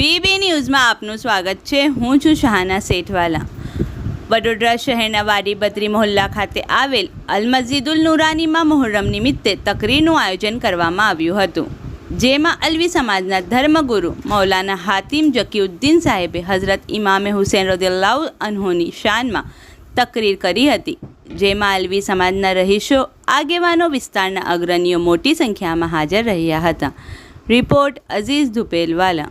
PB ન્યૂઝમાં આપનું સ્વાગત છે. હું છું શાહના શેઠવાલા. વડોદરા શહેરના વાડી બદ્રી મોહલ્લા ખાતે આવેલ અલ મસ્જિદુલ નુરાનીમાં મોહર્રમ નિમિત્તે તકરીનું આયોજન કરવામાં આવ્યું હતું. જેમાં અલવી સમાજના ધર્મગુરુ મૌલાના હાતિમ જકીઉદ્દીન સાહેબે હઝરત ઇમામે હુસેન રદિલ્લાહુ અનહોની શાનમાં તકરીર કરી હતી. જેમાં અલવી સમાજના રહીશો, આગેવાનો વિસ્તારના અગ્રણીઓ મોટી સંખ્યામાં હાજર રહ્યા હતા. Report Aziz Dhupelwala.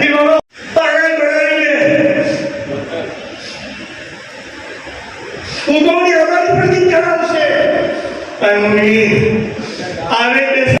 I mean, I mean this.